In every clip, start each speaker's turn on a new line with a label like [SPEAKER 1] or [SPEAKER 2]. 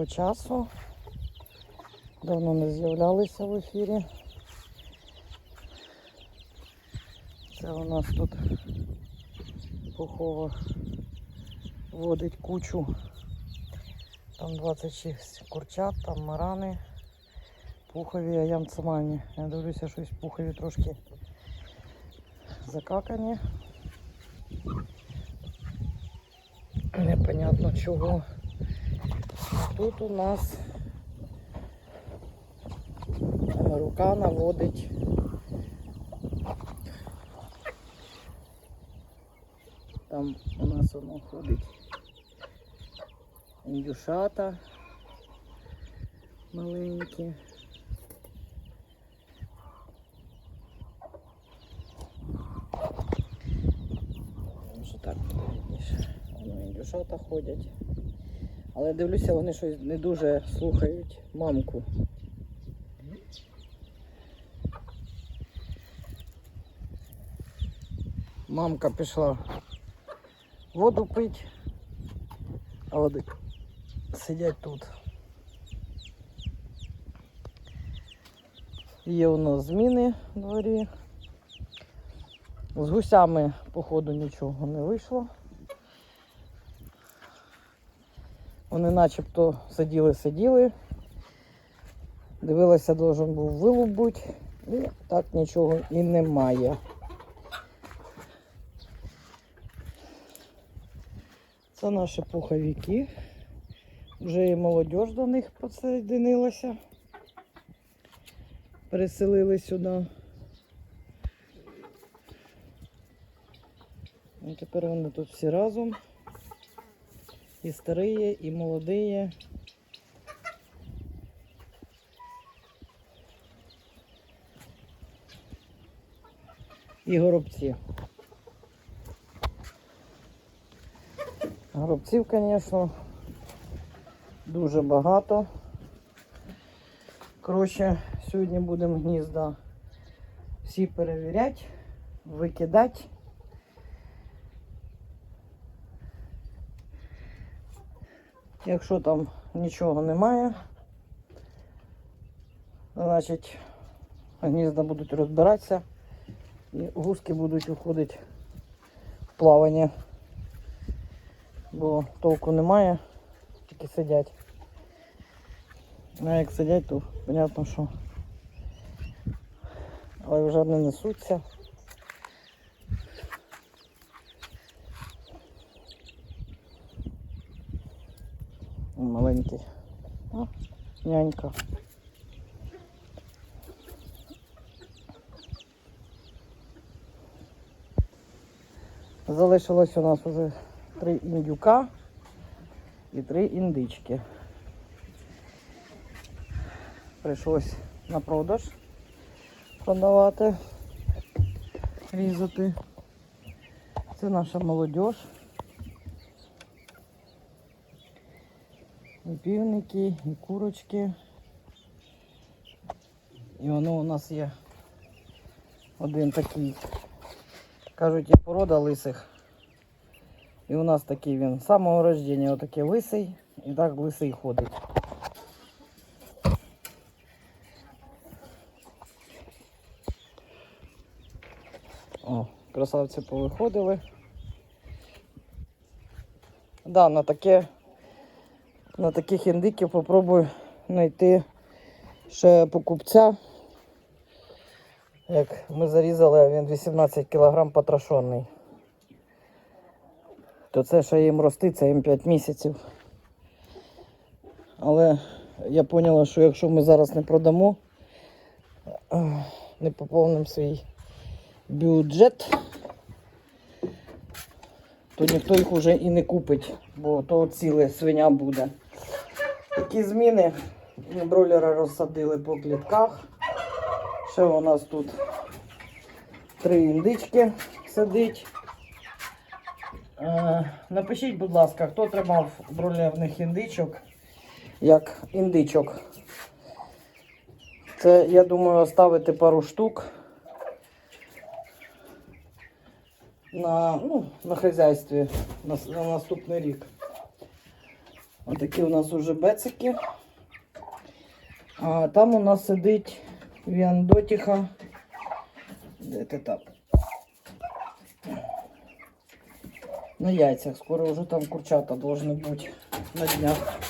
[SPEAKER 1] Доброго часу. Давно не з'являлися в ефірі. Це у нас тут пухова водить кучу. Там 26 курчат, там марани, пухові, а ямцемальні. Я дивлюся, щось пухові трошки закакані. Непонятно чого. Тут у нас рука наводить. Там у нас воно ходить індюшата маленькі. Так видніше. Воно індюшата ходять. Але дивлюся, вони щось не дуже слухають мамку. Мамка пішла воду пить, а вони сидять тут. Є у нас зміни в дворі. З гусями, походу, нічого не вийшло. Вони начебто сиділи-сиділи. Дивилася, должен був вилуп бути. І так нічого і немає. Це наші пуховики. Вже і молодь до них підсоєдинилася. Переселили сюди. І тепер вони тут всі разом. І старі, і молоді. І горобці. Горобців, звісно, дуже багато. Коротше, сьогодні будемо гнізда всі перевіряти, викидати. Якщо там нічого немає, значить гнізда будуть розбиратися і гуски будуть уходити в плавання, бо толку немає, тільки сидять. А як сидять, то понятно, що але вже не несуться. Маленький. О, нянька. Залишилось у нас уже три індюка і три індички. Прийшлось на продаж продавати, різати. Це наша молодь. І півники, і курочки. І воно у нас є один такий, кажуть, є порода лисих. І у нас такий він з самого рождення отакий лисий. І так лисий ходить. О, красавці повиходили. Да, на таке на таких індиків попробую знайти ще покупця. Як ми зарізали, він 18 кг потрошений. То це ще їм роститься, їм 5 місяців. Але я зрозуміла, що якщо ми зараз не продамо, не поповнимо свій бюджет, то ніхто їх вже і не купить, бо то ціле свиня буде. Такі зміни бройлера розсадили по клітках. Ще у нас тут три індички сидить. Е, Напишіть, будь ласка, хто тримав бройлерних індичок як індичок. Це, я думаю, оставити пару штук на, ну, на хазяйстві на, на наступний рік. Отакі у нас уже бецики. А там у нас сидить Віандотіха. Де ти там? На яйцях. Скоро вже там курчата должны бути на днях.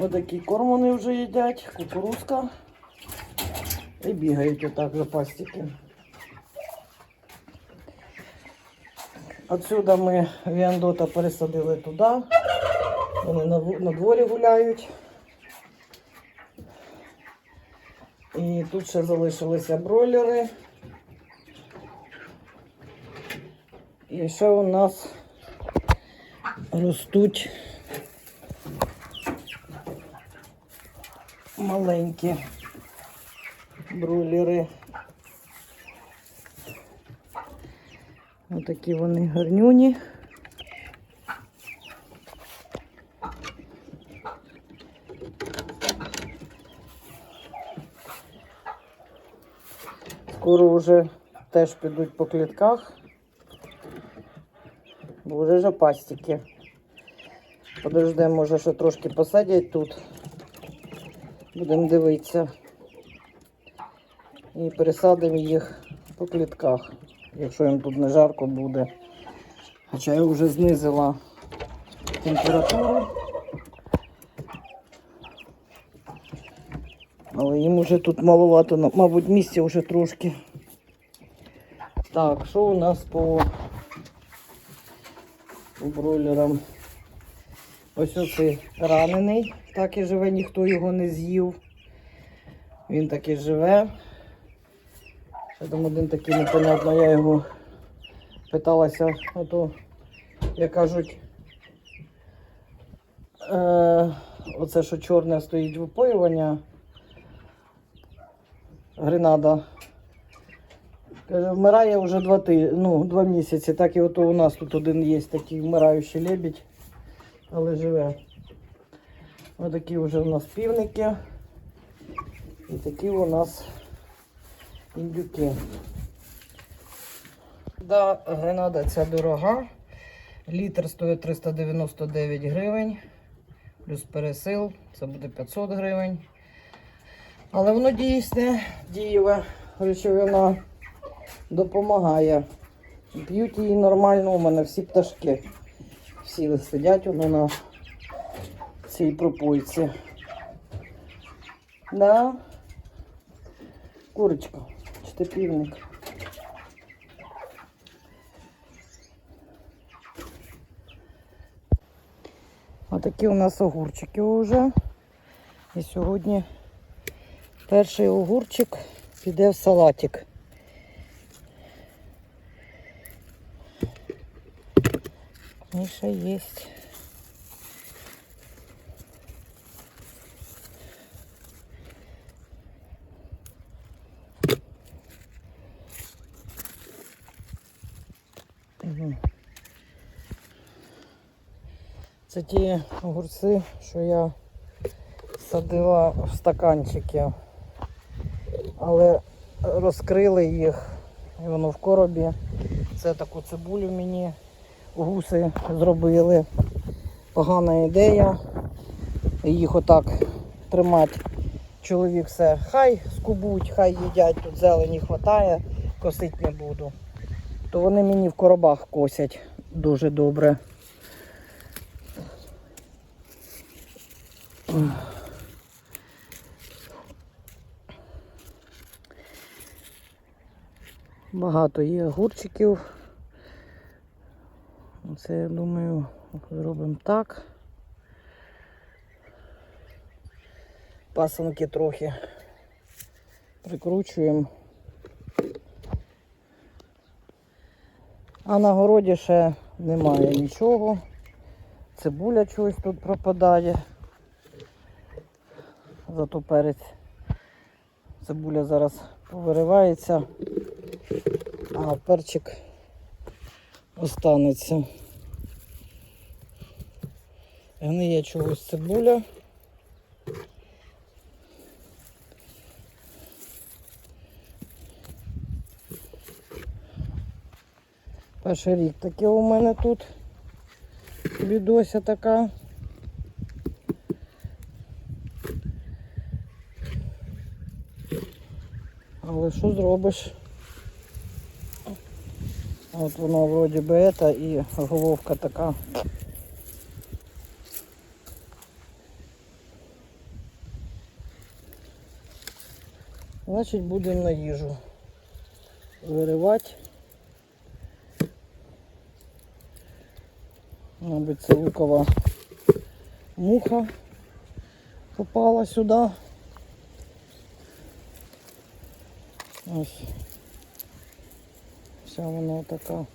[SPEAKER 1] Ось такий корм вони вже їдять, кукурузка. І бігають отак за пастики. Отсюда ми Віандота пересадили туди. Вони на, дворі гуляють. І тут ще залишилися бройлери. І ще у нас ростуть маленькі бройлери. Отакі вони гарнюні. Скоро вже теж підуть по клітках. Бо вже ж пастики. Подождемо, може ще трошки посадять тут. Будемо дивитися. І пересадимо їх по клітках, якщо їм тут не жарко буде. Хоча я вже знизила температуру. Але їм вже тут маловато, мабуть, місця вже трошки. Так, що у нас по, по бройлерам? Ось оцей ранений, так і живе, ніхто його не з'їв. Він так і живе. Ще там один такий непонятно, я його питалася, ото, як кажуть, е, оце, що чорне стоїть випоювання, гренада. Каже, вмирає вже два, ти, ну, два місяці. Так і ото у нас тут один є такий вмираючий лебідь, але живе. Ось такі вже у нас півники. І такі у нас індюки. Да, гренада ця дорога. Літр стоїть 399 гривень. Плюс пересил, це буде 500 гривень. Але воно дійсне, дієве речовина допомагає. П'ють її нормально, у мене всі пташки. Всі сидять вони на цій пропойці. Да. Курочка, чи ти півник? Отакі у нас огурчики вже. І сьогодні перший огурчик піде в салатик. І ще є. Мгм. Це ті огурці, що я садила в стаканчики, але розкрили їх, і воно в коробі. Це таку цибулю мені гуси зробили. Погана ідея. Їх отак тримати. Чоловік все, хай скубуть, хай їдять, тут зелені вистачає, косити не буду. То вони мені в коробах косять дуже добре. Багато є огурчиків. Це, я думаю, зробимо так. Пасанки трохи прикручуємо. А на городі ще немає нічого. Цибуля чогось тут пропадає. Зато перець. Цибуля зараз повиривається, а перчик останеться. Гниє чогось цибуля. Перший рік таке у мене тут. бідося така. Але що зробиш? От воно вроді би ета і головка така. Значить будемо на їжу виривати. Мабуть, це лукова муха попала сюди. Ось. Вся вона така.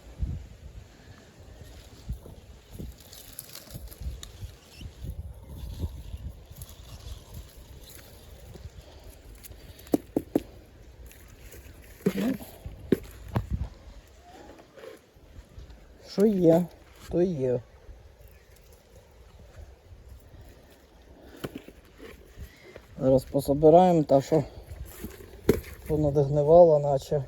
[SPEAKER 1] Що є, то є. Зараз пособираємо та що понадгнивало, наче.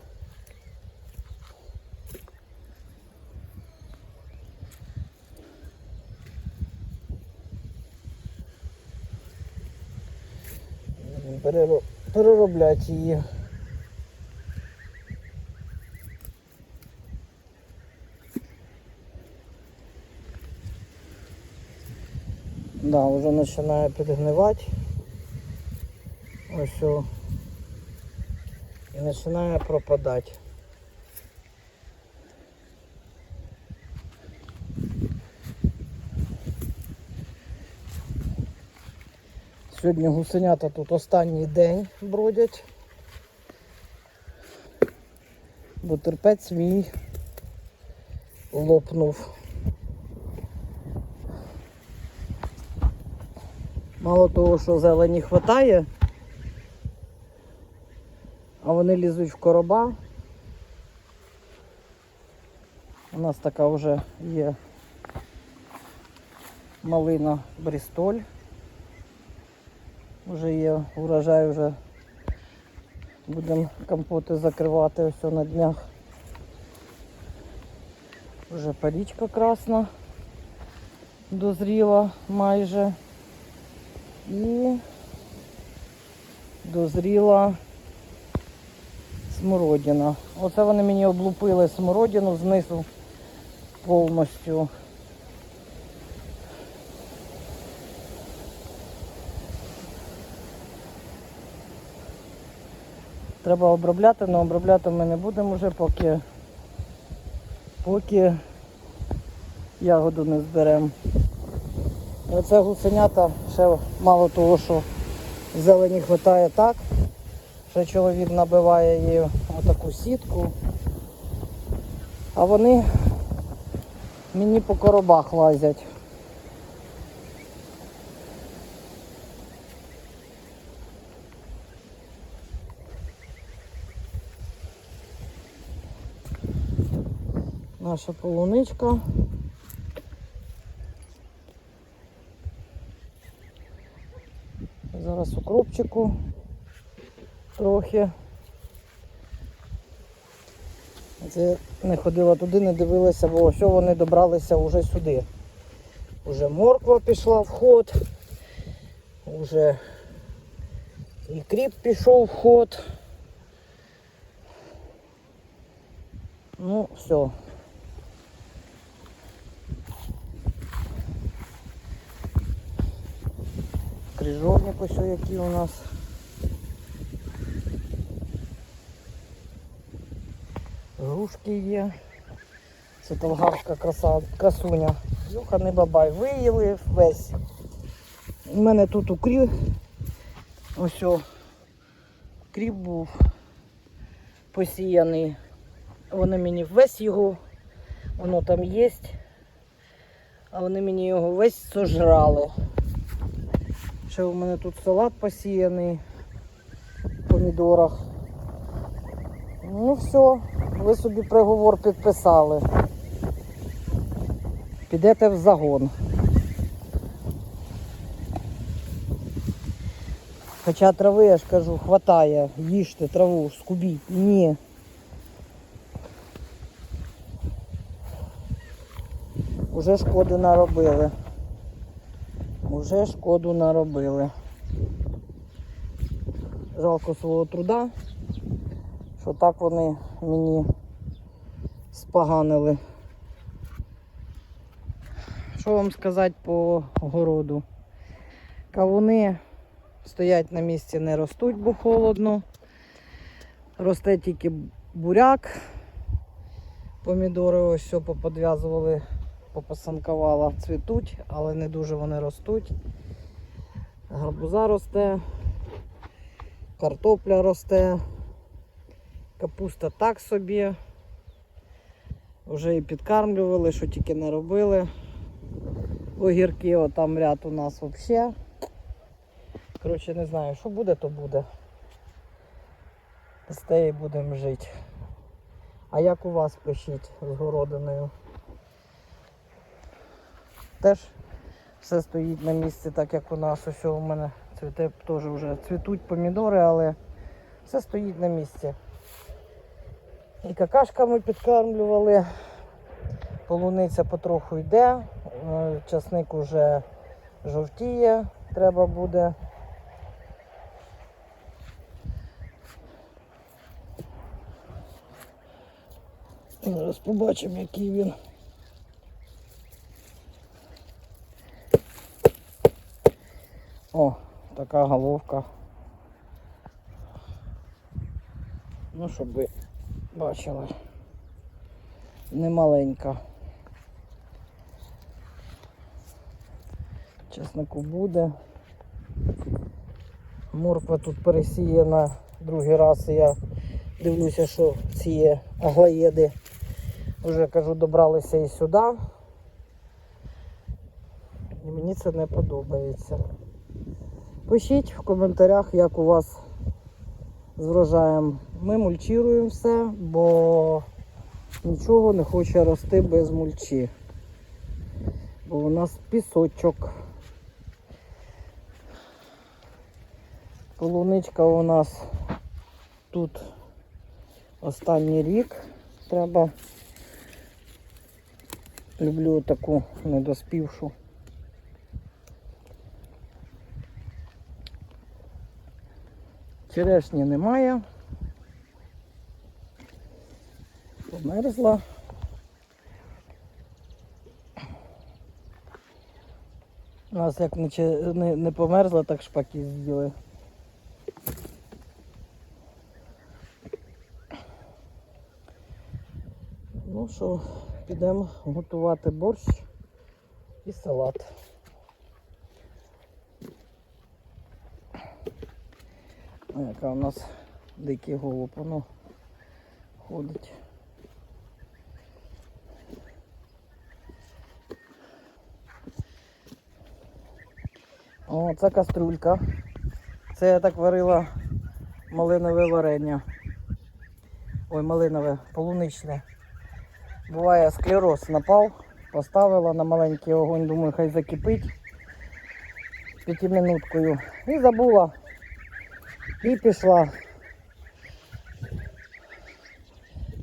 [SPEAKER 1] Переро- Перероблять її. Да, вже починає підгнивати. Ось. І починає пропадати. Сьогодні гусенята тут останній день бродять. Бо терпець мій лопнув. Мало того, що зелені а вони лізуть в короба. У нас така вже є малина Брістоль. Вже є урожай, вже будемо компоти закривати ось на днях. Вже парічка красна дозріла майже. І дозріла смородина. Оце вони мені облупили смородину знизу повністю. Треба обробляти, але обробляти ми не будемо вже, поки, поки ягоду не зберемо. Оце гусенята ще мало того, що зелені вистачає так, що чоловік набиває її отаку сітку, а вони мені по коробах лазять. Наша полуничка. Зараз укропчику трохи. Це не ходила туди, не дивилася, бо ось вони добралися вже сюди. Уже морква пішла в ход, уже і кріп пішов в ход. Ну, все. Крижовник ось який у нас. Грушки є. Це толгарська краса, красуня. Не бабай. Виїли весь. У мене тут укріп. Ось о. Кріп був посіяний. Вони мені весь його, воно там є. А вони мені його весь сожрали. Ще у мене тут салат посіяний в помідорах. Ну все, ви собі приговор підписали. Підете в загон. Хоча трави, я ж кажу, хватає, їжте траву, скубіть. Ні. Уже шкоди наробили. Уже шкоду наробили. Жалко свого труда, що так вони мені споганили. Що вам сказати по городу? Кавуни стоять на місці, не ростуть, бо холодно. Росте тільки буряк. Помідори ось все поподв'язували, попосанкувала, цвітуть, але не дуже вони ростуть. Гарбуза росте, картопля росте, капуста так собі. Вже і підкармлювали, що тільки не робили. Огірки, отам ряд у нас взагалі. Коротше, не знаю, що буде, то буде. З теї будемо жити. А як у вас пишіть з городиною? Теж все стоїть на місці, так як у нас. Ось у мене цвіте теж вже цвітуть помідори, але все стоїть на місці. І какашками підкармлювали. Полуниця потроху йде, е, часник уже жовтіє, треба буде. Зараз побачимо, який він. О, така головка. Ну, щоб ви бачили. Немаленька. Чеснику буде. Морква тут пересіяна другий раз. Я дивлюся, що ці аглоєди вже кажу, добралися і сюди. І мені це не подобається. Пишіть в коментарях, як у вас з врожаєм. Ми мульчуємо все, бо нічого не хоче рости без мульчі. Бо у нас пісочок. Полуничка у нас тут останній рік. Треба. Люблю таку недоспівшу. Черешні немає. Померзла. У нас як не, не, не померзла, так шпаки з'їли. Ну що, підемо готувати борщ і салат. А яка у нас дикий голуб, воно ходить. О, це каструлька. Це я так варила малинове варення. Ой, малинове, полуничне. Буває склероз напав, поставила на маленький огонь, думаю, хай закипить п'ятиминуткою. І забула. І пішла.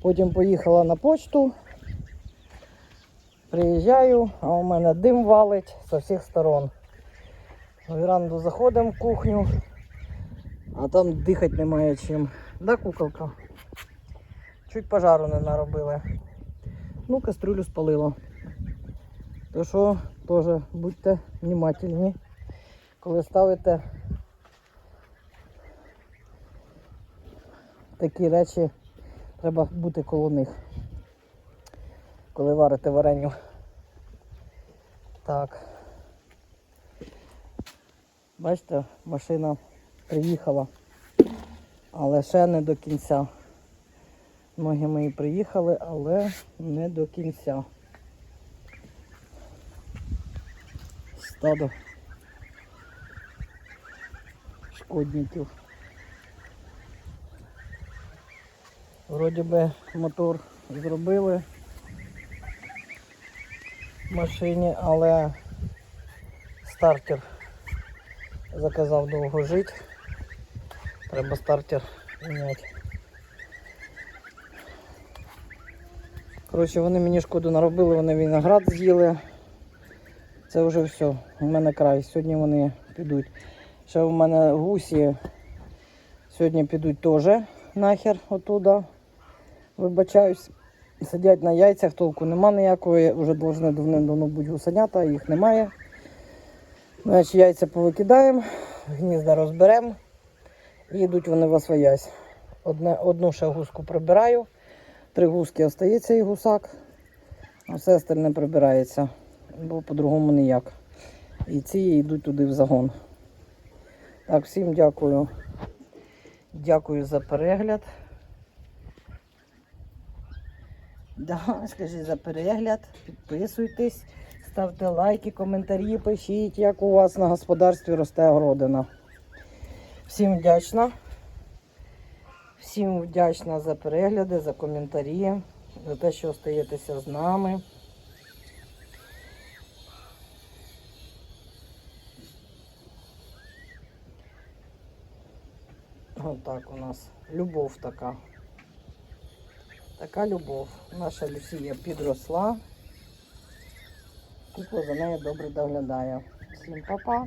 [SPEAKER 1] Потім поїхала на почту. Приїжджаю, а у мене дим валить з усіх сторон. Веранду заходимо в кухню, а там дихати немає чим. Да, куколка? Чуть пожару не наробили. Ну, кастрюлю спалила. То що, теж будьте внимательні, коли ставите такі речі, треба бути коло них. Коли варите вареню. Так. Бачите, машина приїхала, але ще не до кінця. Ноги мої приїхали, але не до кінця. Стадо шкодників. Вроді би мотор зробили в машині, але стартер заказав довго жити. Треба стартер міняти. Коротше, вони мені шкоду наробили, вони виноград з'їли. Це вже все. У мене край. Сьогодні вони підуть. Ще у мене гусі сьогодні підуть теж нахер отуда. Вибачаюсь. Сидять на яйцях, толку нема ніякої. Вже повинні давним-давно бути гусенята, їх немає. Значить, яйця повикидаємо, гнізда розберемо і йдуть вони в освоясь. Одне, одну ще гуску прибираю, три гуски остається і гусак, а все остальне прибирається, бо по-другому ніяк. І ці йдуть туди в загон. Так, всім дякую. Дякую за перегляд. Да, скажіть за перегляд, підписуйтесь, ставте лайки, коментарі, пишіть, як у вас на господарстві росте огородина. Всім вдячна. Всім вдячна за перегляди, за коментарі, за те, що остаєтеся з нами. Отак у нас любов така. Така любов. Наша Люсія підросла. Кіко за нею добре доглядає. Всім па-па.